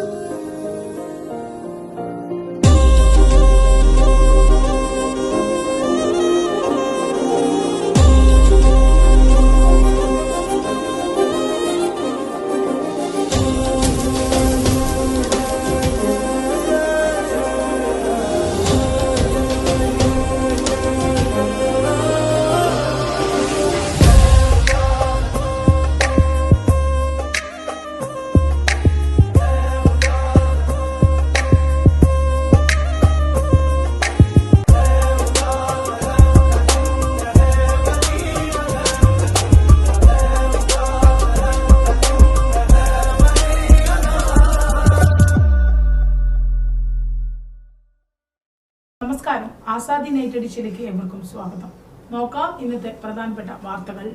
Lord. Azadi ഏവർക്കും സ്വാഗതം. നോക്കാം ഇന്നത്തെ പ്രധാനപ്പെട്ട വാർത്തകൾ.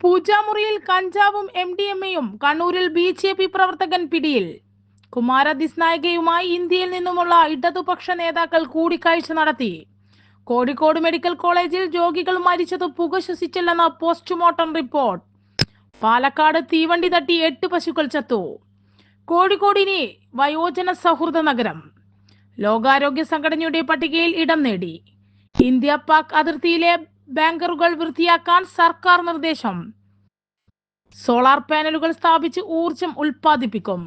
പൂജാമുറിയിൽ കഞ്ചാവും എം ഡി എം എയും കണ്ണൂരിൽ ബി ജെ പി പ്രവർത്തകൻ പിടിയിൽ. കുമാര ദിസ്നായികയുമായി ഇന്ത്യയിൽ നിന്നുമുള്ള ഇടതുപക്ഷ നേതാക്കൾ കൂടിക്കാഴ്ച നടത്തി. കോഴിക്കോട് മെഡിക്കൽ കോളേജിൽ രോഗികൾ മരിച്ചത് പുക ശ്വസിച്ചില്ലെന്ന പോസ്റ്റ്മോർട്ടം റിപ്പോർട്ട്. പാലക്കാട് തീവണ്ടി തട്ടി എട്ട് പശുക്കൾ ചത്തു. കോഴിക്കോടിനെ വയോജന സൗഹൃദ നഗരം. ലോകാരോഗ്യ സംഘടനയുടെ പട്ടികയിൽ ഇടം നേടി. ഇന്ത്യ പാക് അതിർത്തിയിലെ ബാങ്കറുകൾ വൃത്തിയാക്കാൻ സർക്കാർ നിർദ്ദേശം. സോളാർ പാനലുകൾ സ്ഥാപിച്ച് ഊർജം ഉൽപ്പാദിപ്പിക്കും.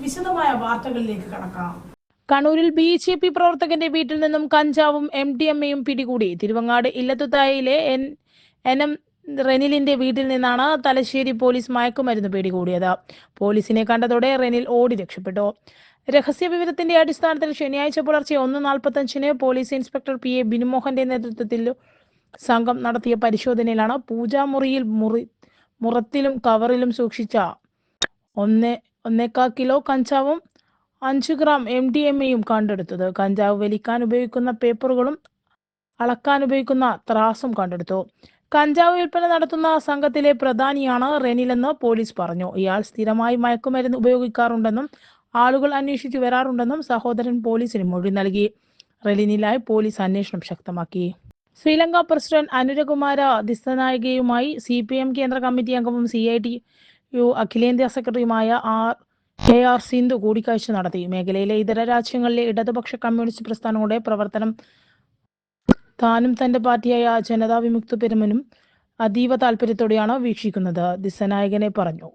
വിശദമായ വാർത്തകളിലേക്ക് കടക്കാം. കണ്ണൂരിൽ ബി ജെ പി പ്രവർത്തകന്റെ വീട്ടിൽ നിന്നും കഞ്ചാവും എം ഡി എം എയും പിടികൂടി. തിരുവങ്ങാട് ഇല്ലത്തുതായിലെ എൻ എൻ എം റെനിലിന്റെ വീട്ടിൽ നിന്നാണ് തലശ്ശേരി പോലീസ് മയക്കുമരുന്ന് പിടികൂടിയത്. പോലീസിനെ കണ്ടതോടെ റെനിൽ ഓടി രക്ഷപ്പെട്ടു. രഹസ്യ വിവരത്തിന്റെ അടിസ്ഥാനത്തിൽ ശനിയാഴ്ച പുലർച്ചെ ഒന്ന് നാൽപ്പത്തഞ്ചിന് പോലീസ് ഇൻസ്പെക്ടർ പി എ ബിനുമോഹന്റെ നേതൃത്വത്തിൽ സംഘം നടത്തിയ പരിശോധനയിലാണ് പൂജാമുറിയിൽ മുറി മുറത്തിലും കവറിലും സൂക്ഷിച്ച ഒന്ന് ഒന്നേക്കാൽ കിലോ കഞ്ചാവും അഞ്ച് ഗ്രാം എം ഡി എം എയും കണ്ടെടുത്തത്. കഞ്ചാവ് വലിക്കാൻ ഉപയോഗിക്കുന്ന പേപ്പറുകളും അളക്കാൻ ഉപയോഗിക്കുന്ന ത്രാസും കണ്ടെടുത്തു. കഞ്ചാവ് വിൽപ്പന നടത്തുന്ന സംഘത്തിലെ പ്രധാനിയാണ് റെനിലെന്ന് പോലീസ് പറഞ്ഞു. ഇയാൾ സ്ഥിരമായി മയക്കുമരുന്ന് ഉപയോഗിക്കാറുണ്ടെന്നും ആളുകൾ അന്വേഷിച്ചു വരാറുണ്ടെന്നും സഹോദരൻ പോലീസിന് മൊഴി നൽകി. റെലിനിലായി പോലീസ് അന്വേഷണം ശക്തമാക്കി. ശ്രീലങ്ക പ്രസിഡന്റ് അനുരകുമാര ദിസ്തനായികയുമായി സി പി എം കേന്ദ്ര കമ്മിറ്റി അംഗവും സി ഐ ടി യു അഖിലേന്ത്യാ സെക്രട്ടറിയുമായ ആർ എ ആർ സിന്ധു കൂടിക്കാഴ്ച നടത്തി. മേഖലയിലെ ഇതര രാജ്യങ്ങളിലെ ഇടതുപക്ഷ കമ്മ്യൂണിസ്റ്റ് പ്രസ്ഥാനങ്ങളുടെ പ്രവർത്തനം താനും തന്റെ പാർട്ടിയായ ജനതാ വിമുക്ത പെരുമനും അതീവ താല്പര്യത്തോടെയാണ് വീക്ഷിക്കുന്നത് ദിസനായകനെ പറഞ്ഞു.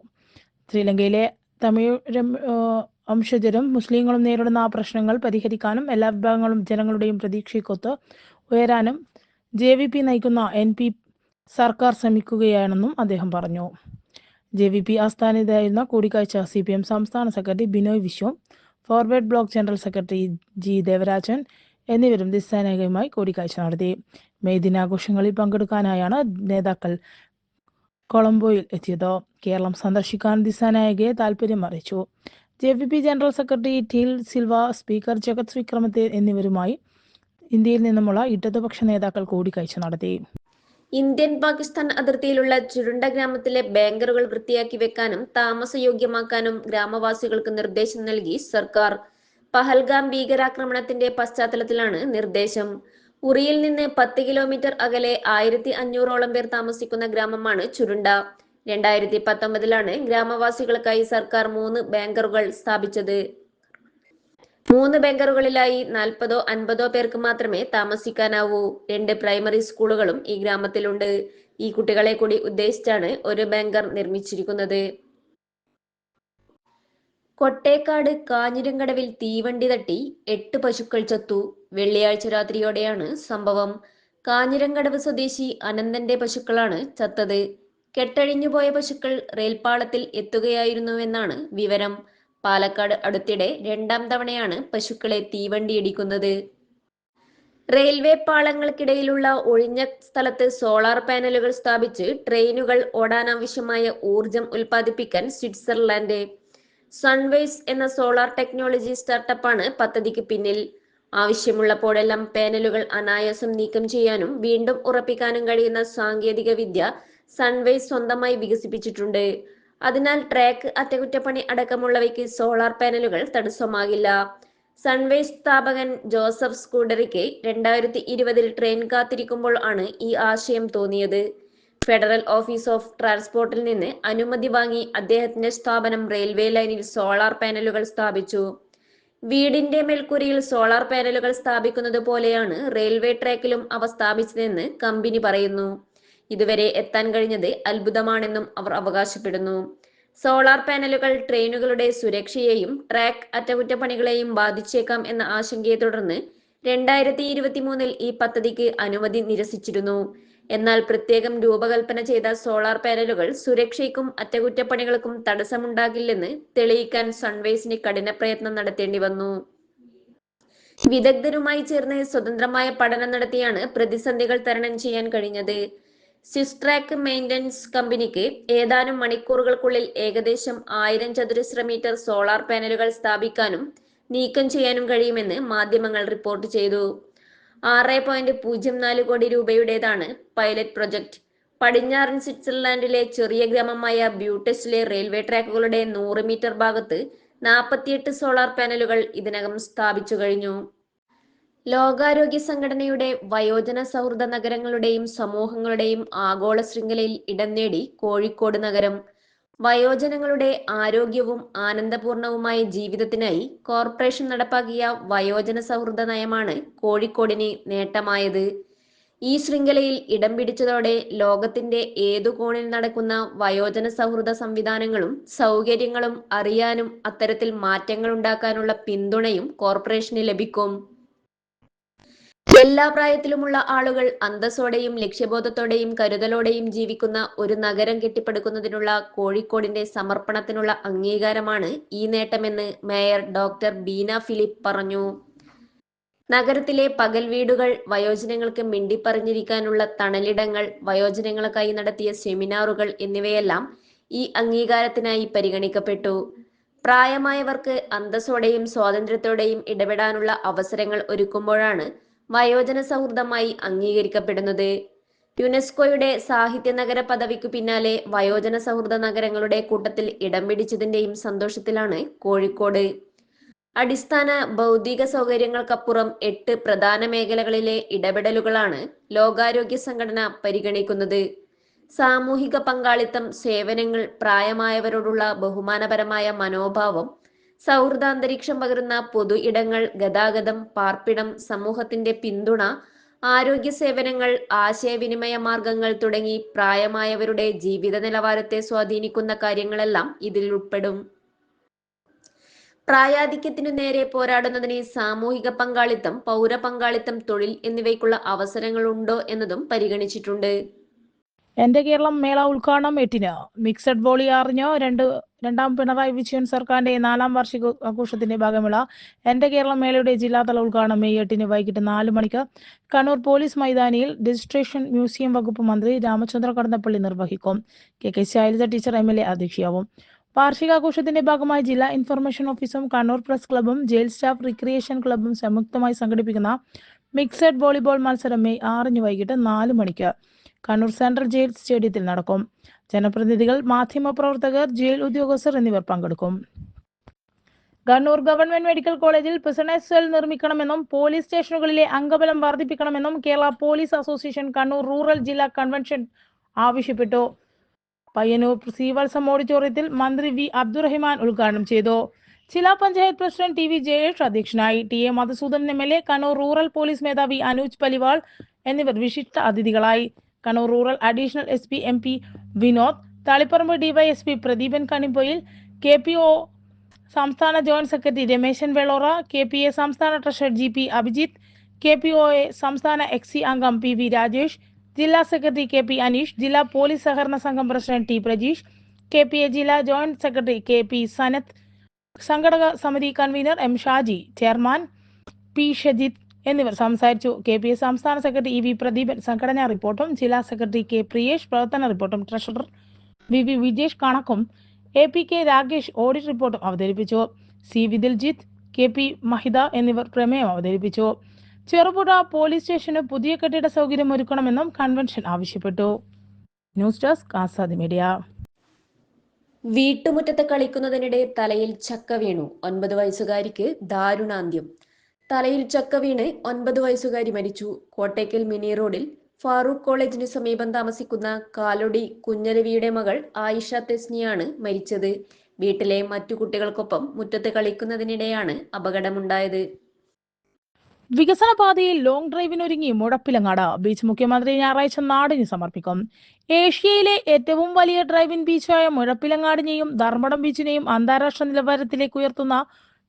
ശ്രീലങ്കയിലെ തമിഴ് വംശജരും മുസ്ലിങ്ങളും നേരിടുന്ന ആ പ്രശ്നങ്ങൾ പരിഹരിക്കാനും എല്ലാ വിഭാഗങ്ങളും ജനങ്ങളുടെയും പ്രതീക്ഷയ്ക്കൊത്ത് ഉയരാനും ജെ വി പി നയിക്കുന്ന എൻ പി സർക്കാർ ശ്രമിക്കുകയാണെന്നും അദ്ദേഹം പറഞ്ഞു. ജെ വി പി ആസ്ഥാനത്തായിരുന്ന കൂടിക്കാഴ്ച സി പി എം സംസ്ഥാന secretary Binoy Viswam Forward Bloc general secretary G Devarajan എന്നിവരും ദിശാനായകയുമായി കൂടിക്കാഴ്ച നടത്തി. മെയ് ദിനാഘോഷങ്ങളിൽ പങ്കെടുക്കാനായാണ് നേതാക്കൾ കൊളംബോയിൽ എത്തിയത്. കേരളം സന്ദർശിക്കാൻ ദിസാനായകയെ താൽപര്യം അറിയിച്ചു. J V P general secretary Tilvin Silva speaker Jagath വിക്രമത്തെ എന്നിവരുമായി ഇന്ത്യയിൽ നിന്നുമുള്ള ഇടതുപക്ഷ നേതാക്കൾ കൂടിക്കാഴ്ച നടത്തി. ഇന്ത്യൻ പാകിസ്ഥാൻ അതിർത്തിയിലുള്ള ചുരുണ്ട ഗ്രാമത്തിലെ ബാങ്കറുകൾ വൃത്തിയാക്കി വെക്കാനും താമസയോഗ്യമാക്കാനും ഗ്രാമവാസികൾക്ക് നിർദ്ദേശം നൽകി സർക്കാർ പഹൽഗാം ഭീകരാക്രമണത്തിന്റെ പശ്ചാത്തലത്തിലാണ് നിർദ്ദേശം. ഉറിയിൽ നിന്ന് പത്ത് കിലോമീറ്റർ അകലെ ആയിരത്തി അഞ്ഞൂറോളം പേർ താമസിക്കുന്ന ഗ്രാമമാണ് ചുരുണ്ട. രണ്ടായിരത്തി പത്തൊമ്പതിലാണ് ഗ്രാമവാസികൾക്കായി സർക്കാർ മൂന്ന് ബാങ്കറുകൾ സ്ഥാപിച്ചത്. മൂന്ന് ബാങ്കറുകളിലായി നാൽപ്പതോ അൻപതോ പേർക്ക് മാത്രമേ താമസിക്കാനാവൂ. രണ്ട് പ്രൈമറി സ്കൂളുകളും ഈ ഗ്രാമത്തിലുണ്ട്. ഈ കുട്ടികളെ കൂടി ഉദ്ദേശിച്ചാണ് ഒരു ബാങ്കർ നിർമ്മിച്ചിരിക്കുന്നത്. കൊട്ടേക്കാട് കാഞ്ഞിരങ്കടവിൽ തീവണ്ടി തട്ടി എട്ട് പശുക്കൾ ചത്തു. വെള്ളിയാഴ്ച രാത്രിയോടെയാണ് സംഭവം. കാഞ്ഞിരങ്കടവ് സ്വദേശി അനന്തന്റെ പശുക്കളാണ് ചത്തത്. കെട്ടഴിഞ്ഞുപോയ പശുക്കൾ റെയിൽപാളത്തിൽ എത്തുകയായിരുന്നുവെന്നാണ് വിവരം. പാലക്കാട് അടുത്തിടെ രണ്ടാം തവണയാണ് പശുക്കളെ തീവണ്ടി ഇടിക്കുന്നത്. റെയിൽവേ പാളങ്ങൾക്കിടയിലുള്ള ഒഴിഞ്ഞ സ്ഥലത്ത് സോളാർ പാനലുകൾ സ്ഥാപിച്ച് ട്രെയിനുകൾ ഓടാനാവശ്യമായ ഊർജം ഉൽപ്പാദിപ്പിക്കാൻ സ്വിറ്റ്സർലാൻഡ് സൺവൈസ് എന്ന സോളാർ ടെക്നോളജി സ്റ്റാർട്ടപ്പാണ് പദ്ധതിക്ക് പിന്നിൽ. ആവശ്യമുള്ളപ്പോഴെല്ലാം പാനലുകൾ അനായാസം നീക്കം ചെയ്യാനും വീണ്ടും ഉറപ്പിക്കാനും കഴിയുന്ന സാങ്കേതിക വിദ്യ സൺവൈസ് സ്വന്തമായി വികസിപ്പിച്ചിട്ടുണ്ട്. അതിനാൽ ട്രാക്ക് അറ്റകുറ്റപ്പണി അടക്കമുള്ളവയ്ക്ക് സോളാർ പാനലുകൾ തടസ്സമാകില്ല. സൺവൈസ് സ്ഥാപകൻ ജോസഫ് സ്കൂഡറിക്ക് രണ്ടായിരത്തി ഇരുപതിൽ ട്രെയിൻ കാത്തിരിക്കുമ്പോൾ ആണ് ഈ ആശയം തോന്നിയത്. ഫെഡറൽ ഓഫീസ് ഓഫ് ട്രാൻസ്പോർട്ടിൽ നിന്ന് അനുമതി വാങ്ങി അദ്ദേഹത്തിന്റെ സ്ഥാപനം റെയിൽവേ ലൈനിൽ സോളാർ പാനലുകൾ സ്ഥാപിച്ചു. വീടിന്റെ മേൽക്കൂരയിൽ സോളാർ പാനലുകൾ സ്ഥാപിക്കുന്നത് പോലെയാണ് റെയിൽവേ ട്രാക്കിലും അവ സ്ഥാപിച്ചതെന്ന് കമ്പനി പറയുന്നു. ഇതുവരെ എത്താൻ കഴിഞ്ഞത് അത്ഭുതമാണെന്നും അവർ അവകാശപ്പെടുന്നു. സോളാർ പാനലുകൾ ട്രെയിനുകളുടെ സുരക്ഷയെയും ട്രാക്ക് അറ്റകുറ്റപ്പണികളെയും ബാധിച്ചേക്കാം എന്ന ആശങ്കയെ തുടർന്ന് രണ്ടായിരത്തി ഇരുപത്തിമൂന്നിൽ ഈ പദ്ധതിക്ക് അനുമതി നിരസിച്ചിരുന്നു. എന്നാൽ പ്രത്യേകം രൂപകൽപ്പന ചെയ്ത സോളാർ പാനലുകൾ സുരക്ഷയ്ക്കും അറ്റകുറ്റപ്പണികൾക്കും തടസ്സമുണ്ടാകില്ലെന്ന് തെളിയിക്കാൻ സൺവൈസിന് കഠിന പ്രയത്നം നടത്തേണ്ടി വന്നു. വിദഗ്ധരുമായി ചേർന്ന് സ്വതന്ത്രമായ പഠനം നടത്തിയാണ് പ്രതിസന്ധികൾ തരണം ചെയ്യാൻ കഴിഞ്ഞത്. സിസ്ട്രാക്ക് മെയിന്റനൻസ് കമ്പനിക്ക് ഏതാനും മണിക്കൂറുകൾക്കുള്ളിൽ ഏകദേശം ആയിരം ചതുരശ്ര മീറ്റർ സോളാർ പാനലുകൾ സ്ഥാപിക്കാനും നീക്കം ചെയ്യാനും കഴിയുമെന്ന് മാധ്യമങ്ങൾ റിപ്പോർട്ട് ചെയ്തു. ആറ് പോയിന്റ് പൂജ്യം നാല് കോടി രൂപയുടേതാണ് പൈലറ്റ് പ്രൊജക്ട്. പടിഞ്ഞാറൻ സ്വിറ്റ്സർലാൻഡിലെ ചെറിയ ഗ്രാമമായ ബ്യൂട്ടസിലെ റെയിൽവേ ട്രാക്കുകളുടെ നൂറ് മീറ്റർ ഭാഗത്ത് നാൽപ്പത്തിയെട്ട് സോളാർ പാനലുകൾ ഇതിനകം സ്ഥാപിച്ചു കഴിഞ്ഞു. ലോകാരോഗ്യ സംഘടനയുടെ വയോജന സൗഹൃദ നഗരങ്ങളുടെയും സമൂഹങ്ങളുടെയും ആഗോള ശൃംഖലയിൽ ഇടം നേടി കോഴിക്കോട് നഗരം. വയോജനങ്ങളുടെ ആരോഗ്യവും ആനന്ദപൂർണവുമായ ജീവിതത്തിനായി കോർപ്പറേഷൻ നടപ്പാക്കിയ വയോജന സൗഹൃദ നയമാണ് കോഴിക്കോടിന് നേട്ടമായത്. ഈ ശൃംഖലയിൽ ഇടം പിടിച്ചതോടെ ലോകത്തിന്റെ ഏതു കോണിൽ നടക്കുന്ന വയോജന സൗഹൃദ സംവിധാനങ്ങളും സൗകര്യങ്ങളും അറിയാനും അത്തരത്തിൽ മാറ്റങ്ങൾ ഉണ്ടാക്കാനുള്ള പിന്തുണയും കോർപ്പറേഷന് ലഭിക്കും. എല്ലാ പ്രായത്തിലുമുള്ള ആളുകൾ അന്തസ്സോടെയും ലക്ഷ്യബോധത്തോടെയും കരുതലോടെയും ജീവിക്കുന്ന ഒരു നഗരം കെട്ടിപ്പടുക്കുന്നതിനുള്ള കോഴിക്കോടിന്റെ സമർപ്പണത്തിനുള്ള അംഗീകാരമാണ് ഈ നേട്ടമെന്ന് മേയർ ഡോക്ടർ ബീന ഫിലിപ്പ് പറഞ്ഞു. നഗരത്തിലെ പകൽ വീടുകൾ വയോജനങ്ങൾക്ക് മിണ്ടിപ്പറിഞ്ഞിരിക്കാനുള്ള തണലിടങ്ങൾ വയോജനങ്ങൾക്കായി നടത്തിയ സെമിനാറുകൾ എന്നിവയെല്ലാം ഈ അംഗീകാരത്തിനായി പരിഗണിക്കപ്പെട്ടു. പ്രായമായവർക്ക് അന്തസ്സോടെയും സ്വാതന്ത്ര്യത്തോടെയും ഇടപെടാനുള്ള അവസരങ്ങൾ ഒരുക്കുമ്പോഴാണ് വയോജന സൗഹൃദമായി അംഗീകരിക്കപ്പെടുന്നത്. യുനെസ്കോയുടെ സാഹിത്യ നഗര പദവിക്കു പിന്നാലെ വയോജന സൗഹൃദ നഗരങ്ങളുടെ കൂട്ടത്തിൽ ഇടം പിടിച്ചതിന്റെയും സന്തോഷത്തിലാണ് കോഴിക്കോട്. അടിസ്ഥാന ഭൗതിക സൗകര്യങ്ങൾക്കപ്പുറം എട്ട് പ്രധാന മേഖലകളിലെ ഇടപെടലുകളാണ് ലോകാരോഗ്യ സംഘടന പരിഗണിക്കുന്നത്. സാമൂഹിക പങ്കാളിത്തം സേവനങ്ങൾ പ്രായമായവരോടുള്ള ബഹുമാനപരമായ മനോഭാവം സൗഹൃദാന്തരീക്ഷം പകരുന്ന പൊതു ഇടങ്ങൾ ഗതാഗതം പാർപ്പിടം സമൂഹത്തിന്റെ പിന്തുണ ആരോഗ്യ സേവനങ്ങൾ ആശയവിനിമയ മാർഗങ്ങൾ തുടങ്ങി പ്രായമായവരുടെ ജീവിത നിലവാരത്തെ സ്വാധീനിക്കുന്ന കാര്യങ്ങളെല്ലാം ഇതിൽ ഉൾപ്പെടും. പ്രായാധിക്യത്തിനു നേരെ പോരാടുന്നതിന് സാമൂഹിക പങ്കാളിത്തം പൗര പങ്കാളിത്തം തൊഴിൽ എന്നിവയ്ക്കുള്ള അവസരങ്ങളുണ്ടോ എന്നതും പരിഗണിച്ചിട്ടുണ്ട്. എന്റെ കേരളം മേള ഉദ്ഘാടനം എട്ടിന്. മിക്സഡ് വോളി അറിഞ്ഞ് രണ്ട് രണ്ടാം പിണറായി വിജയൻ സർക്കാരിന്റെ നാലാം വാർഷിക ആഘോഷത്തിന്റെ ഭാഗമുള്ള എന്റെ കേരളം മേളയുടെ ജില്ലാതല ഉദ്ഘാടനം മെയ് എട്ടിന് വൈകിട്ട് നാല് മണിക്ക് കണ്ണൂർ പോലീസ് മൈതാനിയിൽ രജിസ്ട്രേഷൻ മ്യൂസിയം വകുപ്പ് മന്ത്രി രാമചന്ദ്ര കടന്നപ്പള്ളി നിർവഹിക്കും. K K Shailaja teacher M L A അധ്യക്ഷയാവും. വാർഷികാഘോഷത്തിന്റെ ഭാഗമായി ജില്ലാ ഇൻഫർമേഷൻ ഓഫീസും കണ്ണൂർ പ്രസ് ക്ലബും ജയിൽ സ്റ്റാഫ് റിക്രിയേഷൻ ക്ലബും സംയുക്തമായി സംഘടിപ്പിക്കുന്ന മിക്സഡ് വോളിബോൾ മത്സരം മെയ് ആറിന് വൈകിട്ട് നാല് മണിക്ക്. കണ്ണൂർ സെൻട്രൽ ജയിൽ സ്റ്റേഡിയത്തിൽ നടക്കും. ജനപ്രതിനിധികൾ മാധ്യമപ്രവർത്തകർ ജയിൽ ഉദ്യോഗസ്ഥർ എന്നിവർ പങ്കെടുക്കും. കണ്ണൂർ ഗവൺമെന്റ് മെഡിക്കൽ കോളേജിൽ പ്രിസണേഴ്സ് സെൽ നിർമ്മിക്കണമെന്നും പോലീസ് സ്റ്റേഷനുകളിലെ അംഗബലം വർദ്ധിപ്പിക്കണമെന്നും Kerala police association Kannur rural ജില്ലാ കൺവെൻഷൻ ആവശ്യപ്പെട്ടു. പയ്യന്നൂർ സീവത്സം ഓഡിറ്റോറിയത്തിൽ മന്ത്രി വി അബ്ദുറഹിമാൻ ഉദ്ഘാടനം ചെയ്തു. ജില്ലാ panchayat president T V Jayesh അധ്യക്ഷനായി. T A Madhusudan M L A Kannur rural police മേധാവി അനൂജ് പലിവാൾ എന്നിവർ വിശിഷ്ട അതിഥികളായി. Kannur rural additional S P M P Vinod Thaliparamba DYSP Pradeepan Kanippoyil K P O സംസ്ഥാന joint secretary Ramesan Velora K P A സംസ്ഥാന treasurer G P Abhijith K P O A സംസ്ഥാന എക്സി അംഗം P V Rajesh ജില്ലാ secretary K P Aneesh ജില്ലാ police സഹകരണ സംഘം president T Prajeesh K P A ജില്ലാ joint secretary K P Sanath സംഘടക സമിതി convener M Shaji chairman P Shajith എന്നിവർ സംസാരിച്ചു. കെ പി എസ് സംസ്ഥാന സെക്രട്ടറി ഇ വി പ്രദീപൻ സംഘടനാ റിപ്പോർട്ടും ജില്ലാ സെക്രട്ടറി കെ പ്രിയേഷ് പ്രവർത്തന റിപ്പോർട്ടും ട്രഷറർ വി വി വിജേഷ് കണക്കും A P K Rakesh audit റിപ്പോർട്ടും അവതരിപ്പിച്ചു. C Vidiljith K P Mahitha എന്നിവർ പ്രമേയം അവതരിപ്പിച്ചു. ചെറുപുഴ പോലീസ് സ്റ്റേഷന് പുതിയ കെട്ടിട സൗകര്യം ഒരുക്കണമെന്നും കൺവെൻഷൻ ആവശ്യപ്പെട്ടു. News desk Azad media. വീട്ടുമുറ്റത്ത് കളിക്കുന്നതിനിടെ തലയിൽ ചക്ക വീണു. ഒൻപത് വയസ്സുകാരിക്ക് ദാരുണാന്ത്യം. തലയിൽ ചക്ക വീണ് ഒൻപത് വയസ്സുകാരി മരിച്ചു. കോട്ടയ്ക്കൽ മിനി റോഡിൽ ഫാറൂഖ് കോളേജിന് സമീപം താമസിക്കുന്ന കാലൊടി കുഞ്ഞരവിയുടെ മകൾ ആയിഷ തെസ്നിയാണ് മരിച്ചത്. വീട്ടിലെ മറ്റു കുട്ടികൾക്കൊപ്പം മുറ്റത്ത് കളിക്കുന്നതിനിടെയാണ് അപകടമുണ്ടായത്. വികസനപാതയിൽ ലോങ് ഡ്രൈവിനൊരുങ്ങി മുഴപ്പിലങ്ങാട് ബീച്ച് മുഖ്യമന്ത്രി ഞായറാഴ്ച നാടിന് സമർപ്പിക്കും. ഏഷ്യയിലെ ഏറ്റവും വലിയ ഡ്രൈവിംഗ് ബീച്ചായ മുഴപ്പിലങ്ങാടിനെയും ധർമ്മടം ബീച്ചിനെയും അന്താരാഷ്ട്ര നിലവാരത്തിലേക്ക് ഉയർത്തുന്ന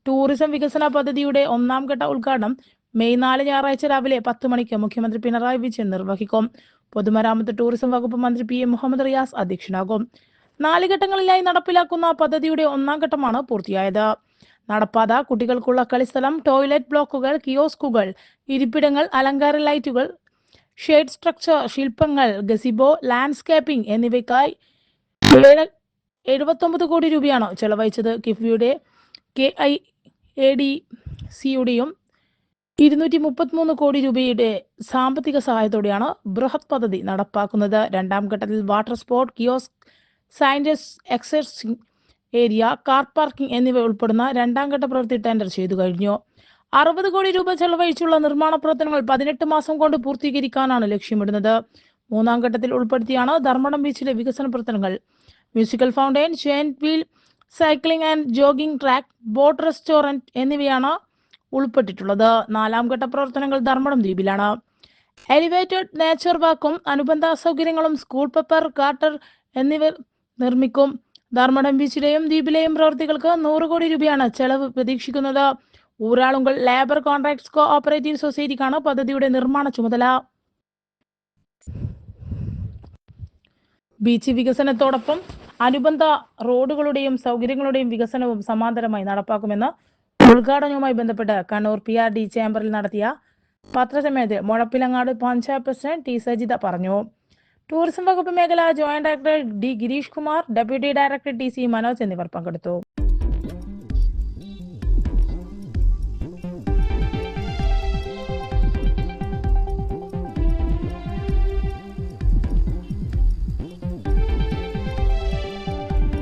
ടൂറിസം വികസന പദ്ധതിയുടെ ഒന്നാം ഘട്ട ഉദ്ഘാടനം മെയ് നാല് ഞായറാഴ്ച രാവിലെ പത്ത് മണിക്ക് മുഖ്യമന്ത്രി പിണറായി വിജയൻ നിർവഹിക്കും. പൊതുമരാമത്ത് ടൂറിസം വകുപ്പ് മന്ത്രി പി എം മുഹമ്മദ് റിയാസ് അധ്യക്ഷനാകും. നാല് ഘട്ടങ്ങളിലായി നടപ്പിലാക്കുന്ന പദ്ധതിയുടെ ഒന്നാം ഘട്ടമാണ് പൂർത്തിയായത്. നടപ്പാത കുട്ടികൾക്കുള്ള കളിസ്ഥലം ടോയ്ലറ്റ് ബ്ലോക്കുകൾ കിയോസ്കുകൾ ഇരിപ്പിടങ്ങൾ അലങ്കാര ലൈറ്റുകൾ ഷെയ്ഡ് സ്ട്രക്ചർ ശില്പങ്ങൾ ഗസിബോ ലാൻഡ്സ്കേപ്പിംഗ് എന്നിവയ്ക്കായി എഴുപത്തൊമ്പത് കോടി രൂപയാണ് ചെലവഴിച്ചത്. കിഫ്ബിയുടെ കെ ഐ എ ഡി സിയുടെയും ഇരുന്നൂറ്റി മുപ്പത്തിമൂന്ന് കോടി രൂപയുടെ സാമ്പത്തിക സഹായത്തോടെയാണ് ബൃഹത് പദ്ധതി നടപ്പാക്കുന്നത്. രണ്ടാം ഘട്ടത്തിൽ water sport kiosk sanitize exercising area car parking എന്നിവ ഉൾപ്പെടുന്ന രണ്ടാം ഘട്ട പ്രവൃത്തി ടെൻഡർ ചെയ്തു കഴിഞ്ഞു. അറുപത് കോടി രൂപ ചെലവഴിച്ചുള്ള നിർമ്മാണ പ്രവർത്തനങ്ങൾ പതിനെട്ട് മാസം കൊണ്ട് പൂർത്തീകരിക്കാനാണ് ലക്ഷ്യമിടുന്നത്. മൂന്നാം ഘട്ടത്തിൽ ഉൾപ്പെടുത്തിയാണ് ധർമ്മടം ബീച്ചിലെ വികസന പ്രവർത്തനങ്ങൾ. Musical fountain chain wheel cycling and jogging track boat restaurant എന്നിവയാണ് ഉൾപ്പെട്ടിട്ടുള്ളത്. നാലാം ഘട്ട പ്രവർത്തനങ്ങൾ ധർമ്മടം ദ്വീപിലാണ്. എലിവേറ്റഡ് നേച്ചർ വാക്കും അനുബന്ധ സൗകര്യങ്ങളും സ്കൂൾ പേപ്പർ കാർട്ടർ എന്നിവ നിർമ്മിക്കും. ധർമ്മടം ബീച്ചിലെയും ദ്വീപിലെയും പ്രവൃത്തികൾക്ക് നൂറ് കോടി രൂപയാണ് ചെലവ് പ്രതീക്ഷിക്കുന്നത്. Uralungal labour contracts co operative സൊസൈറ്റിക്കാണ് പദ്ധതിയുടെ നിർമ്മാണ ചുമതല. ബീച്ച് വികസനത്തോടൊപ്പം അനുബന്ധ റോഡുകളുടെയും സൗകര്യങ്ങളുടെയും വികസനവും സമാന്തരമായി നടപ്പാക്കുമെന്ന് ഉദ്ഘാടനവുമായി ബന്ധപ്പെട്ട് കണ്ണൂർ പി ആർ ഡി ചേംബറിൽ നടത്തിയ പത്രസമയത്ത് മുഴപ്പിലങ്ങാട് പഞ്ചായത്ത് പ്രസിഡന്റ് ടി സജിത പറഞ്ഞു. ടൂറിസം വകുപ്പ് മേഖല joint director D Girish Kumar deputy director T C Manoj എന്നിവർ പങ്കെടുത്തു.